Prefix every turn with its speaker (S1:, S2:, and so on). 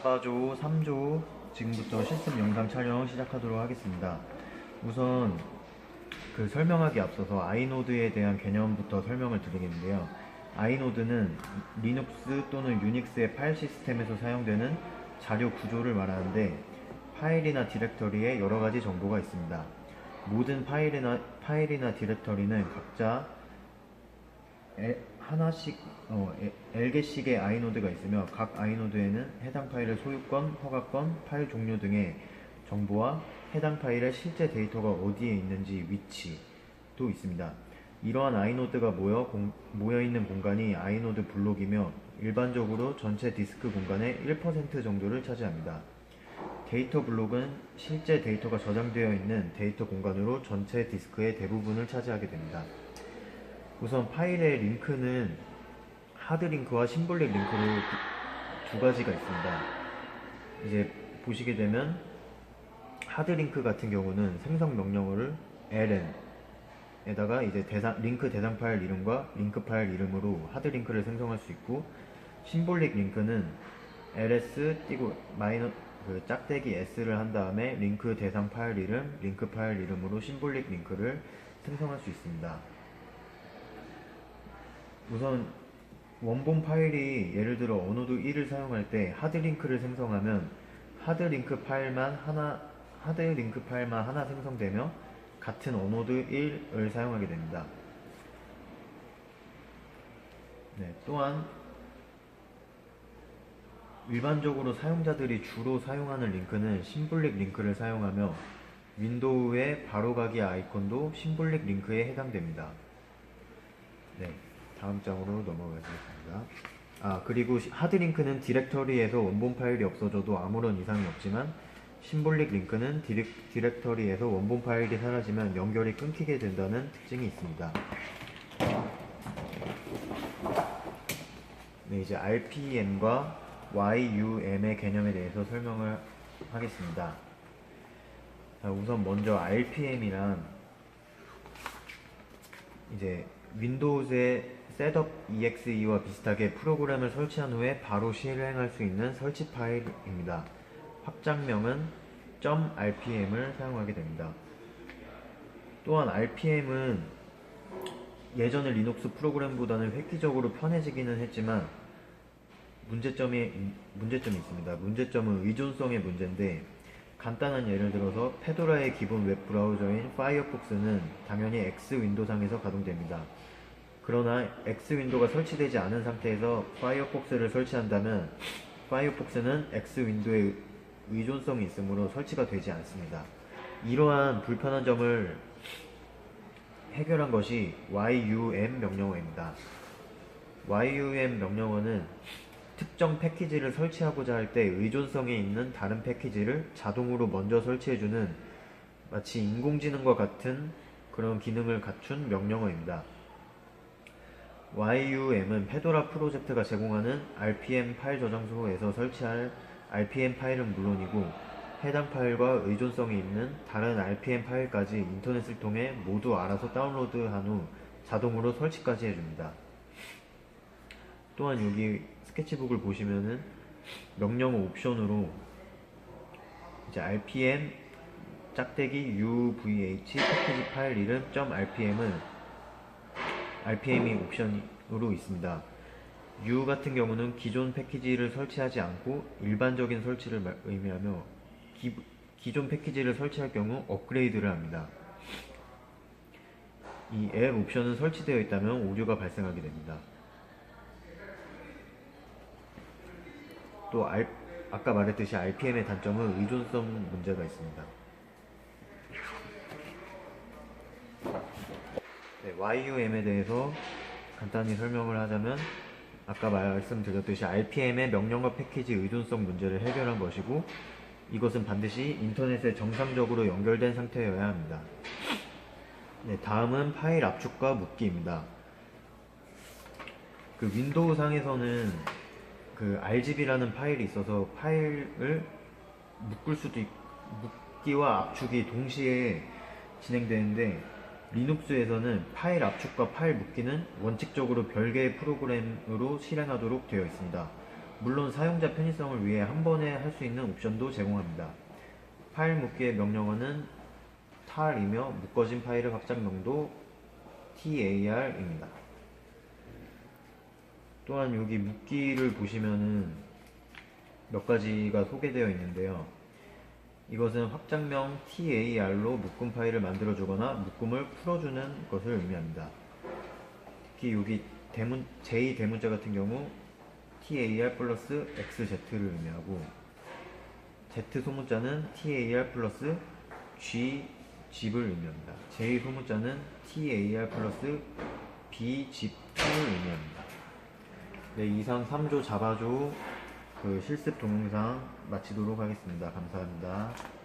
S1: 자바조 3조 지금부터 시스템 영상 촬영 시작하도록 하겠습니다. 우선 그 설명하기 앞서서 아이노드에 대한 개념부터 설명을 드리겠는데요. 아이노드는 리눅스 또는 유닉스의 파일 시스템에서 사용되는 자료 구조를 말하는데 파일이나 디렉터리에 여러 가지 정보가 있습니다. 모든 파일이나 파일이나 디렉터리는 각자 에- 하나씩 어, 에- L개씩의 아이노드가 있으며 각 아이노드에는 해당 파일의 소유권, 허가권, 파일 종류 등의 정보와 해당 파일의 실제 데이터가 어디에 있는지 위치도 있습니다. 이러한 아이노드가 모여, 공- 모여있는 공간이 아이노드 블록이며 일반적으로 전체 디스크 공간의 1% 정도를 차지합니다. 데이터 블록은 실제 데이터가 저장되어 있는 데이터 공간으로 전체 디스크의 대부분을 차지하게 됩니다. 우선 파일의 링크는 하드 링크와 심볼릭 링크로 두, 두 가지가 있습니다. 이제 보시게 되면 하드 링크 같은 경우는 생성 명령어를 ln에다가 이제 대상, 링크 대상 파일 이름과 링크 파일 이름으로 하드 링크를 생성할 수 있고 심볼릭 링크는 ls 띄고 마이너 그 짝대기 s를 한 다음에 링크 대상 파일 이름, 링크 파일 이름으로 심볼릭 링크를 생성할 수 있습니다. 우선 원본 파일이 예를 들어 언어도 1을 사용할 때 하드 링크를 생성하면 하드 링크 파일만 하나 하드 링크 파일만 하나 생성되며 같은 언어드 1을 사용하게 됩니다. 네, 또한 일반적으로 사용자들이 주로 사용하는 링크는 심볼릭 링크를 사용하며 윈도우의 바로가기 아이콘도 심볼릭 링크에 해당됩니다. 네, 다음 장으로 넘어가겠습니다. 아, 그리고 시- 하드 링크는 디렉터리에서 원본 파일이 없어져도 아무런 이상이 없지만 심볼릭 링크는 디렉, 디렉터리에서 원본 파일이 사라지면 연결이 끊기게 된다는 특징이 있습니다. 네, 이제 RPM과 YUM의 개념에 대해서 설명을 하겠습니다. 자, 우선 먼저 RPM이란 이제 윈도우즈의 셋업 EXE와 비슷하게 프로그램을 설치한 후에 바로 실행할 수 있는 설치 파일입니다. 확장명은 .rpm을 사용하게 됩니다. 또한 RPM은 예전의 리눅스 프로그램보다는 획기적으로 편해지기는 했지만 문제점이 문제점이 있습니다. 문제점은 의존성의 문제인데 간단한 예를 들어서 페도라의 기본 웹 브라우저인 파이어폭스는 당연히 X 윈도상에서 가동됩니다. 그러나 X 윈도가 설치되지 않은 상태에서 파이어폭스를 설치한다면 파이어폭스는 X 윈도에 의존성이 있으므로 설치가 되지 않습니다. 이러한 불편한 점을 해결한 것이 YUM 명령어입니다. YUM 명령어는 특정 패키지를 설치하고자 할 때 의존성이 있는 다른 패키지를 자동으로 먼저 설치해주는 마치 인공지능과 같은 그런 기능을 갖춘 명령어입니다. YUM은 페도라 프로젝트가 제공하는 RPM 파일 저장소에서 설치할 RPM 파일은 물론이고 해당 파일과 의존성이 있는 다른 RPM 파일까지 인터넷을 통해 모두 알아서 다운로드한 후 자동으로 설치까지 해줍니다. 또한 여기 스케치북을 보시면은 명령어 옵션으로 이제 RPM 짝대기 UVH 패키지 파일 이름 .rpm은 RPM이 옵션으로 있습니다. U 같은 경우는 기존 패키지를 설치하지 않고 일반적인 설치를 말- 의미하며 기, 기존 패키지를 설치할 경우 업그레이드를 합니다. 이 L 옵션은 설치되어 있다면 오류가 발생하게 됩니다. 또 R, 아까 말했듯이 RPM의 단점은 의존성 문제가 있습니다. 네, YUM에 대해서 간단히 설명을 하자면 아까 말씀드렸듯이 RPM의 명령어 패키지 의존성 문제를 해결한 것이고 이것은 반드시 인터넷에 정상적으로 연결된 상태여야 합니다. 네, 다음은 파일 압축과 묶기입니다. 그 윈도우 상에서는 그 RGB라는 파일이 있어서 파일을 묶을 수도 있, 묶기와 압축이 동시에 진행되는데 리눅스에서는 파일 압축과 파일 묶기는 원칙적으로 별개의 프로그램으로 실행하도록 되어 있습니다. 물론 사용자 편의성을 위해 한 번에 할 수 있는 옵션도 제공합니다. 파일 묶기의 명령어는 tar이며 묶어진 파일의 확장명도 tar입니다. 또한 여기 묶기를 보시면은 몇 가지가 소개되어 있는데요. 이것은 확장명 tar로 묶음 파일을 만들어주거나 묶음을 풀어주는 것을 의미합니다. 특히 여기 대문, 제2 대문자 같은 경우 TAR 플러스 XZ를 의미하고 Z 소문자는 TAR 플러스 G 집을 의미합니다. 제2 소문자는 TAR 플러스 B 집을 의미합니다. 네, 이상 3조 자바조 그 실습 동영상 마치도록 하겠습니다. 감사합니다.